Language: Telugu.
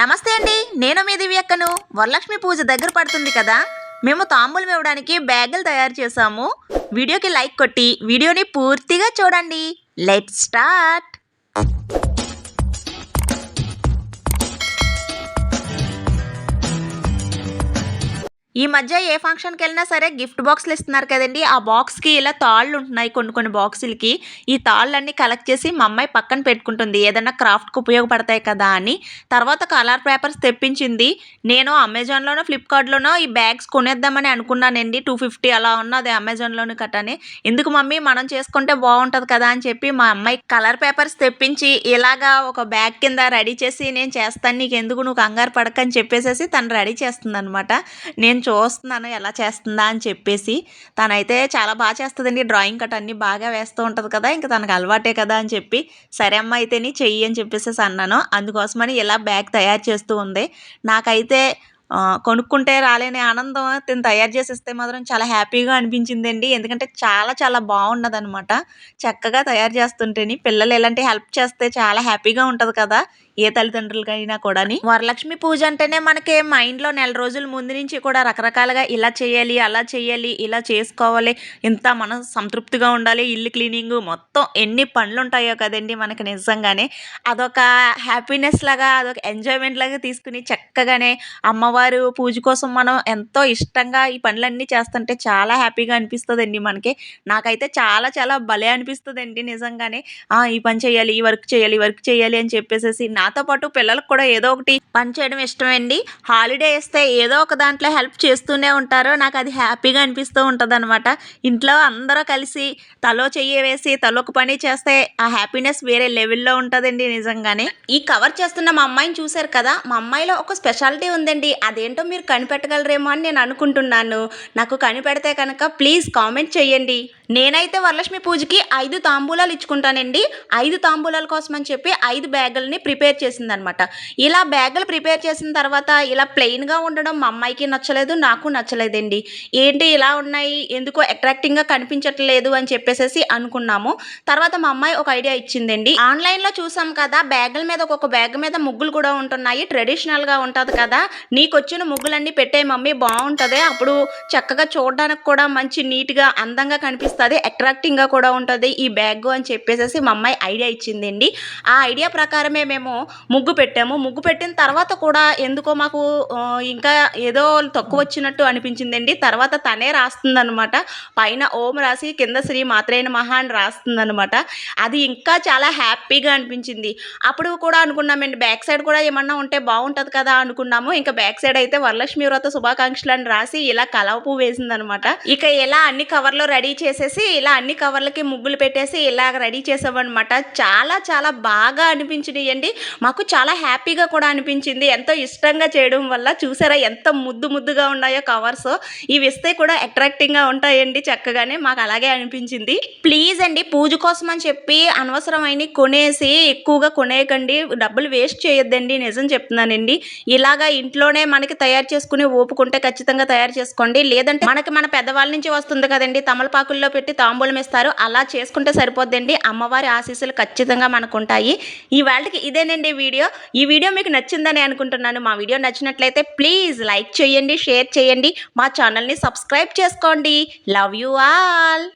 నమస్తే అండి నేను మీ దివ్యక్కను. వరలక్ష్మి పూజ దగ్గర పడుతుంది కదా? మేము తాంబూలం ఇవ్వడానికి బ్యాగులు తయారు చేసాము వీడియోకి లైక్ కొట్టి వీడియోని పూర్తిగా చూడండి. Let start. ఈ మధ్య ఏ ఫంక్షన్కి వెళ్ళినా సరే గిఫ్ట్ బాక్స్లు ఇస్తున్నారు కదండి. ఆ బాక్స్కి ఇలా తాళ్ళు ఉంటున్నాయి కొన్ని కొన్ని బాక్సులకి. ఈ తాళ్ళన్నీ కలెక్ట్ చేసి మా అమ్మాయి పక్కన పెట్టుకుంటుంది. ఏదైనా క్రాఫ్ట్కి ఉపయోగపడతాయి కదా అని. తర్వాత కలర్ పేపర్స్ తెప్పించింది. నేను అమెజాన్లోనో ఫ్లిప్కార్ట్లోనో ఈ బ్యాగ్స్ కొనేద్దామని అనుకున్నానండి. టూ ఫిఫ్టీ అలా ఉన్నది అమెజాన్లోని కట్టని. ఎందుకు మమ్మీ? మనం చేసుకుంటే బాగుంటుంది కదా అని చెప్పి మా అమ్మాయి కలర్ పేపర్స్ తెప్పించి ఇలాగా ఒక బ్యాగ్ కింద రెడీ చేసి నేను చేస్తాను నీకు ఎందుకు నువ్వు కంగారు పడకని చెప్పేసేసి తను రెడీ చేస్తుంది అనమాట నేను చూస్తున్నాను ఎలా చేస్తుందా అని చెప్పేసి. తనైతే చాలా బాగా చేస్తుందండి. డ్రాయింగ్ కట్ అన్నీ బాగా వేస్తూ ఉంటుంది కదా ఇంకా తనకు అలవాటే కదా అని చెప్పి సరే అమ్మ అయితేని చెయ్యి అని చెప్పేసి అన్నాను. అందుకోసమని ఇలా బ్యాగ్ తయారు చేస్తూ ఉంది. నాకైతే కొనుక్కుంటే రాలేని ఆనందం తిని తయారు చేసి ఇస్తే మాత్రం చాలా హ్యాపీగా అనిపించిందండి. ఎందుకంటే చాలా చాలా బాగున్నదనమాట చక్కగా తయారు చేస్తుంటేని పిల్లలు ఇలాంటి హెల్ప్ చేస్తే చాలా హ్యాపీగా ఉంటుంది కదా. ఏ తల్లిదండ్రులకైనా కూడా వరలక్ష్మి పూజ అంటేనే మనకి మైండ్లో నెల రోజుల ముందు నుంచి కూడా రకరకాలుగా ఇలా చేయాలి అలా చేయాలి ఇలా చేసుకోవాలి. ఇంత మనం సంతృప్తిగా ఉండాలి. ఇల్లు క్లీనింగ్ మొత్తం ఎన్ని పనులు ఉంటాయో కదండి మనకి నిజంగానే. అదొక హ్యాపీనెస్ లాగా అదొక ఎంజాయ్మెంట్ లాగా తీసుకుని చక్కగానే అమ్మవారు పూజ కోసం మనం ఎంతో ఇష్టంగా ఈ పనులన్నీ చేస్తుంటే చాలా హ్యాపీగా అనిపిస్తుందండి మనకి. నాకైతే చాలా చాలా భలే అనిపిస్తుందండి నిజంగానే. ఈ పని చేయాలి ఈ వర్క్ చేయాలి ఈ వర్క్ చేయాలి అని చెప్పేసేసి నా నాతో పాటు పిల్లలకు కూడా ఏదో ఒకటి పని చేయడం ఇష్టమండి. హాలిడే ఇస్తే ఏదో ఒక దాంట్లో హెల్ప్ చేస్తూనే ఉంటారు. నాకు అది హ్యాపీగా అనిపిస్తూ ఉంటుంది అనమాట ఇంట్లో అందరూ కలిసి తలో చెయ్యి వేసి తలో ఒక పని చేస్తే ఆ హ్యాపీనెస్ వేరే లెవెల్లో ఉంటుందండి నిజంగానే. ఈ కవర్ చేస్తున్న మా అమ్మాయిని చూశారు కదా? మా అమ్మాయిలో ఒక స్పెషాలిటీ ఉందండి. అదేంటో మీరు కనిపెట్టగలరేమో అని నేను అనుకుంటున్నాను. నాకు కనిపెడితే కనుక ప్లీజ్ కామెంట్ చేయండి. నేనైతే వరలక్ష్మి పూజకి ఐదు తాంబూలాలు ఇచ్చుకుంటానండి. ఐదు తాంబూలాల కోసం అని చెప్పి ఐదు బ్యాగుల్ని ప్రిపేర్ చేసిందనమాట. ఇలా బ్యాగులు ప్రిపేర్ చేసిన తర్వాత ఇలా ప్లెయిన్గా ఉండడం మా అమ్మాయికి నచ్చలేదు నాకు నచ్చలేదండి. ఏంటి ఇలా ఉన్నాయి? ఎందుకో అట్రాక్టింగ్గా కనిపించట్లేదు అని చెప్పేసి అనుకున్నాము. తర్వాత మా అమ్మాయి ఒక ఐడియా ఇచ్చిందండి. ఆన్లైన్లో చూసాం కదా బ్యాగుల మీద ఒక్కొక్క బ్యాగ్ మీద ముగ్గులు కూడా ఉంటున్నాయి. ట్రెడిషనల్గా ఉంటుంది కదా. నీకు వచ్చిన ముగ్గులన్నీ పెట్టే మమ్మీ బాగుంటుంది అప్పుడు చక్కగా చూడడానికి కూడా మంచి నీట్గా అందంగా కనిపిస్తుంది. అట్రాక్టింగ్గా కూడా ఉంటుంది. ఈ బ్యాగ్ అని చెప్పేసి మా అమ్మాయి ఐడియా ఇచ్చిందండి. ఆ ఐడియా ప్రకారమే మేము ముగ్గు పెట్టాము. ముగ్గు పెట్టిన తర్వాత కూడా ఎందుకో మాకు ఇంకా ఏదో తక్కువ వచ్చినట్టు అనిపించిందండి. తర్వాత తనే రాస్తుందనమాట పైన ఓం రాసి కింద శ్రీ మాత్రైన మహా అని రాస్తుందనమాట అది ఇంకా చాలా హ్యాపీగా అనిపించింది. అప్పుడు కూడా అనుకున్నామండి బ్యాక్ సైడ్ కూడా ఏమన్నా ఉంటే బాగుంటుంది కదా అనుకున్నాము. ఇంకా బ్యాక్ సైడ్ అయితే వరలక్ష్మి వ్రత శుభాకాంక్షలు అని రాసి ఇలా కలవ పువ్వు వేసిందనమాట ఇక ఇలా అన్ని కవర్లో రెడీ చేసేసి ఇలా అన్ని కవర్లకి ముగ్గులు పెట్టేసి ఇలా రెడీ చేసామన్నమాట చాలా చాలా బాగా అనిపించినాయండి. మాకు చాలా హ్యాపీగా కూడా అనిపించింది. ఎంతో ఇష్టంగా చేయడం వల్ల చూసారా ఎంత ముద్దు ముద్దుగా ఉన్నాయో కవర్స్. ఇవి ఇస్తే కూడా అట్రాక్టింగ్గా ఉంటాయండి చక్కగానే. మాకు అలాగే అనిపించింది. ప్లీజ్ అండి పూజ కోసం అని చెప్పి అనవసరమైన కొనేసి ఎక్కువగా కొనేయకండి. డబ్బులు వేస్ట్ చేయొద్దండి నిజం చెప్తున్నానండి. ఇలాగా ఇంట్లోనే మనకి తయారు చేసుకుని ఓపుకుంటే ఖచ్చితంగా తయారు చేసుకోండి. లేదంటే మనకి మన పెద్దవాళ్ళ నుంచి వస్తుంది కదండి. తమలపాకుల్లో పెట్టి తాంబూలం ఇస్తారు అలా చేసుకుంటే సరిపోద్దండి. అమ్మవారి ఆశీస్సులు ఖచ్చితంగా మనకు ఉంటాయి ఈ వాళ్ళకి ఇదేనండి వీడియో. ఈ వీడియో మీకు నచ్చిందని అనుకుంటున్నాను. మా వీడియో నచ్చినట్లయితే ప్లీజ్ లైక్ చేయండి షేర్ చేయండి. మా ఛానల్ని సబ్స్క్రైబ్ చేసుకోండి. Love you all.